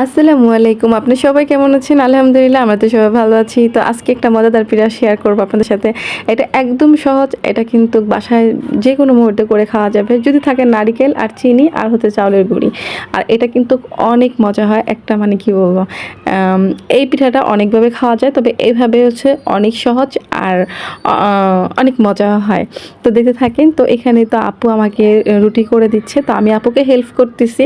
আসসালামু আলাইকুম। আপনি সবাই কেমন আছেন? আলহামদুলিল্লাহ, আমরা তো সবাই ভালো আছি। তো আজকে একটা মজাদার পিঠা শেয়ার করব আপনাদের সাথে। এটা একদম সহজ, এটা কিন্তু বাসায় যে কোনো মুহূর্তে করে খাওয়া যাবে। যদি থাকে নারিকেল আর চিনি আর হচ্ছে চাউলের গুঁড়ি। আর এটা কিন্তু অনেক মজা হয়, একটা মানে কি বলব? এই পিঠাটা অনেকভাবে খাওয়া যায়, তবে এইভাবে হচ্ছে অনেক সহজ আর অনেক মজা হয়। তো দেখতে থাকেন, তো এখানে তো আপু আমাকে রুটি করে দিচ্ছে। তো আমি আপুকে হেল্প করতেছি।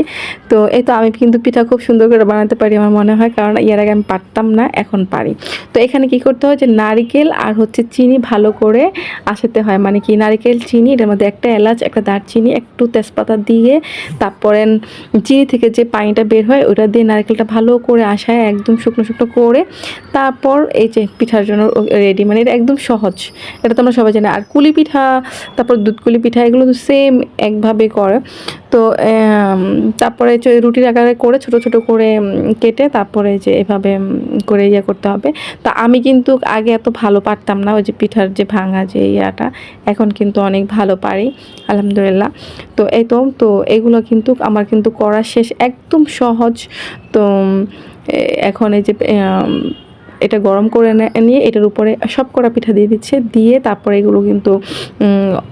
তো এই তো আমি কিন্তু পিঠা খুব সুন্দর করে বানাতে পারি আমার মনে হয়, কারণ এর আগে আমি পারতাম না, এখন পারি। তো এখানে কি করতে হয় যে নারিকেল আর হচ্ছে চিনি ভালো করে আসাতে হয়। মানে কি নারিকেল, চিনি, এটার মধ্যে একটা এলাচ, একটা দারচিনি, একটু তেজপাতা দিয়ে তারপরে চিনি থেকে যে পানিটা বের হয়, ওটা দিয়ে নারকেলটা ভালো করে আসায় একদম শুকনো শুকনো করে তারপর এই যে পিঠার জন্য রেডি মানে এটা একদম সহজ। এটা তো আমরা সবাই জানি। আর কুলি পিঠা তারপর দুধ কুলি পিঠা এগুলো তো সেম একভাবে করে। তো তারপরে রুটির আকারে করে ছোট ছোট করে কেটে তারপরে যে এভাবে করে ইয়ে করতে হবে। তা আমি কিন্তু আগে এত ভালো পারতাম না, ওই যে পিঠার যে ভাঙা যে ইয়াটা, এখন কিন্তু অনেক ভালো পারি, আলহামদুলিল্লাহ। তো এই তো তো এগুলো কিন্তু আমার কিন্তু করা শেষ, একদম সহজ। তো এখন এই যে এটা গরম করে নিয়ে এটার উপরে সব করা পিঠা দিয়ে দিচ্ছে, দিয়ে তারপরে এগুলো কিন্তু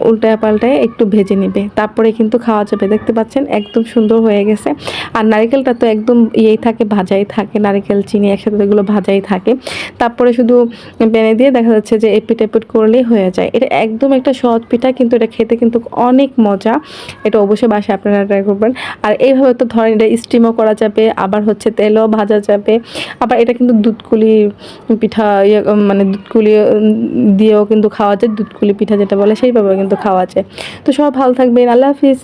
উল্টায় পাল্টায় একটু ভেজে নিবে। তারপরে কিন্তু খাওয়া যাবে। দেখতে পাচ্ছেন একদম সুন্দর হয়ে গেছে। আর নারিকেলটা তো একদম ইয়েই থাকে, ভাজাই থাকে। নারিকেল, চিনি একসাথে এগুলো ভাজাই থাকে। তারপরে শুধু বেনে দিয়ে দেখা যাচ্ছে যে এপিট এপিট করলেই হয়ে যায়। এটা একদম একটা সহজ পিঠা, কিন্তু এটা খেতে কিন্তু অনেক মজা। এটা অবশ্যই বাসায় আপনারা ট্রাই করবেন। আর এইভাবে তো ধরেন এটা স্টিমও করা যাবে, আবার হচ্ছে তেলও ভাজা যাবে। আবার এটা কিন্তু দুধকুলি পিঠা ইয়ে মানে দুধকুলি দিয়েও কিন্তু খাওয়া যায়, দুধকুলি পিঠা যেটা বলে সেইভাবেও কিন্তু খাওয়া যায়। তো সব ভালো থাকবেন, আল্লাহ হাফিজ।